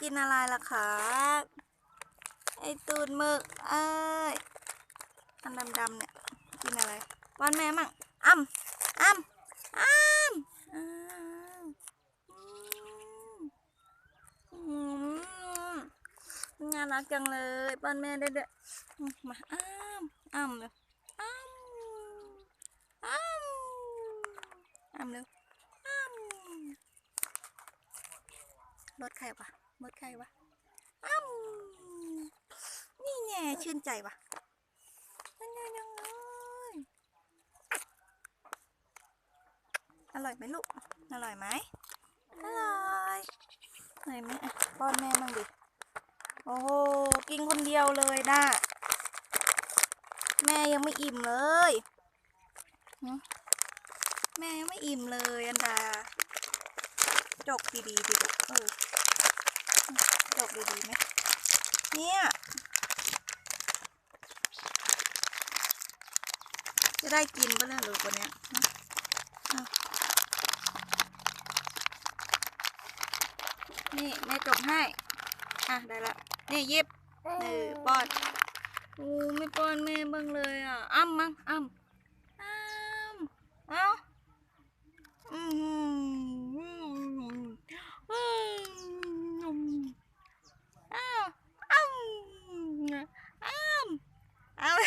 กินอะไรล่ะครับไอตูดหมึกเอ้ยอันดำๆเนี่ยกินอะไรป้อนแม่มั่งอ้ำอ้ำอ้ำอ้ำอืมน่ารักจังเลยป้อนแม่ได้ด้วยอืมมาอ้ำอ้ำเลยอ้ำอ้ำอ้ำเลยอ้ำรถใครวะ รถใครวะ อ้ำนี่แง่ชื่นใจวะชื่นยังอร่อยไหมลูก อร่อยไหมอร่อยอร่อยไหมป้อนแม่มั่งดิ โอ้โห กินคนเดียวเลยนะแม่ยังไม่อิ่มเลย แม่ยังไม่อิ่มเลยอันดาจกดีๆดีลูกเออ จกดีๆไหมเนี่ยจะได้กินปะเนี่ยลูกวันเนี้ยนี่แม่จกให้ อะ ได้ละ นี่ยิบเออป้อนโอ้ไม่ป้อนแม่บ้างเลยอะ อ้ำมั้งอ้ำอ้ำเอ้าอืมอืมอ้าวอ้ำอ้ เอ้าว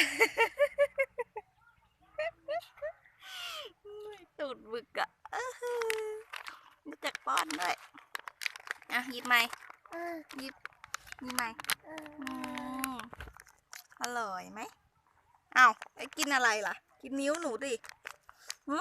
ตูดบึกอะอื้อหือรู้จักป้อนด้วย อะหยิบไหมหยิบหยิบไหมอืมอร่อยไหม เอาไอ้กินอะไรล่ะ กินนิ้วหนูดิฮึ